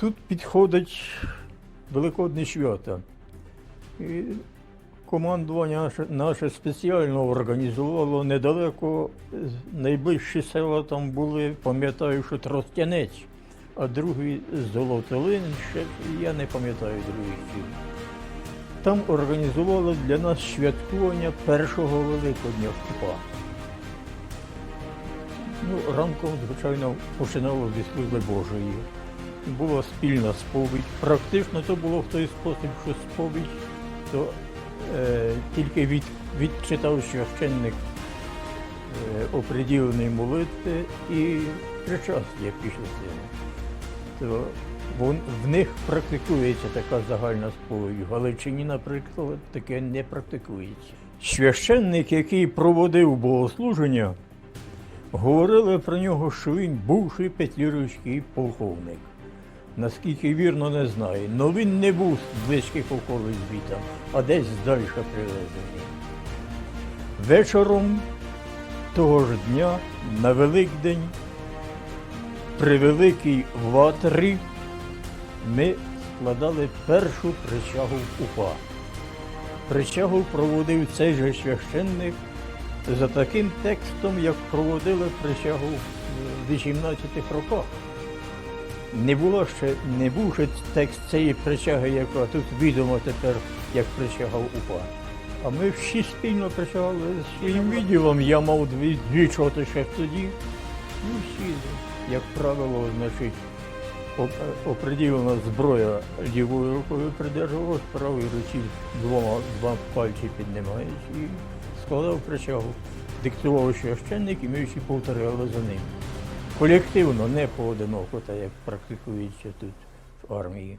Тут підходить Великодне свято. І командування наше, спеціально організувало недалеко. Найближчі села там були, пам'ятаю, що Тростянець, а другий Золотолин, ще я не пам'ятаю других сіл. Там організували для нас святкування першого Великодня в Купа. Ну, ранком, звичайно, починало зі служби Божої. Була спільна сповідь. Практично то було в той спосіб, що сповідь, то е, тільки від, відчитав священник е, оприділені молитви і причастя після цього. То в них практикується така загальна сповідь. В Галичині, наприклад, таке не практикується. Священник, який проводив богослуження, говорили про нього, що він бувший петлюрівський полковник. Наскільки вірно, не знаю. але він не був з близьких околиць звітам, а десь далі привезений. Вечором того ж дня на Великдень при Великій Ватрі ми складали першу присягу УПА. Присягу проводив цей же священник за таким текстом, як проводили присягу в 18-х роках. Не було ще, не був ще текст цієї присяги, яка тут відомо тепер, як присягав УПА. А ми всі спільно присягали з своїм відділом. Я мав дві, дві чоти ще тоді. Ну, всі, як правило, значить, оприділена зброя лівою рукою придержувалась, правою руці двома два пальці піднімаєш і складав присягу. Диктував священник, і ми всі повторяли за ним. Колективно, не поодиноко, так як практикується тут в армії.